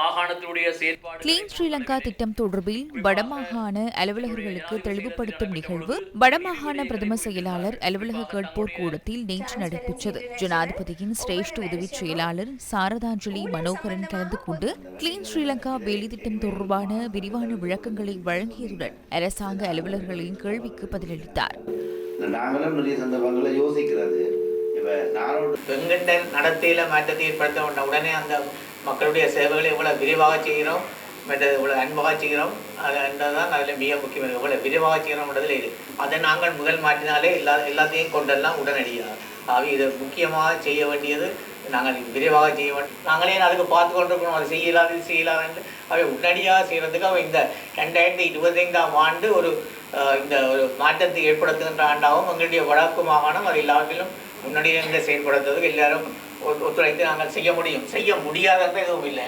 மாகாணத்தினுடைய செயற்பாடு கிளீன் ஸ்ரீலங்கா திட்டம் தொடர்பில் வடமாகாண அலுவலகர்களுக்கு தெளிவுபடுத்தும் நிகழ்வு வடமாகாண பிரதம செயலாளர் அலுவலக கேட்போர் கூடத்தில் நேற்று நடைபெற்றது. ஜனாதிபதியின் சிரேஷ்ட உதவிச் செயலாளர் சாரதாஞ்சலி மனோகரன் கலந்து கொண்டு கிளீன் ஸ்ரீலங்கா வேலை திட்டம் தொடர்பான விரிவான விளக்கங்களை வழங்கியதுடன் அரசாங்க அலுவலர்களின் கேள்விக்கு பதிலளித்தார். நாங்களும் நிறைய சந்தர்ப்பங்களை யோசிக்கிறது. இப்ப நடத்தையில் மாற்றத்தை ஏற்படுத்த உடனே அந்த மக்களுடைய சேவைகளை எவ்வளோ விரிவாக செய்கிறோம் மற்றது இவ்வளோ அன்பாக செய்கிறோம் அது தான் அதில் மிக முக்கியம் எவ்வளோ விரிவாக செய்கிறோம்ன்றதில் இது. அதை நாங்கள் முதல் மாற்றினாலே எல்லா எல்லாத்தையும் கொண்டெல்லாம் உடனடியாக. ஆக இதை முக்கியமாக செய்ய வேண்டியது நாங்கள் விரிவாக செய்ய வேண்டும் நாங்களே அதுக்கு பார்த்து கொண்டிருக்கணும். அது செய்யலாது இது அவை உடனடியாக செய்கிறதுக்கு அவன் இந்த ரெண்டாயிரத்தி இருபத்தைந்தாம் ஆண்டு ஒரு இந்த ஒரு மாற்றத்தை ஏற்படுத்துகின்ற ஆண்டாகவும் எங்களுடைய வடக்கு மாகாணம் அது எல்லாத்திலும் முன்னணியிலிருந்து செயல்படுத்துறதுக்கு எல்லாரும் ஒத்துழைத்து நாங்கள் செய்ய முடியும். செய்ய முடியாதது எதுவும் இல்லை.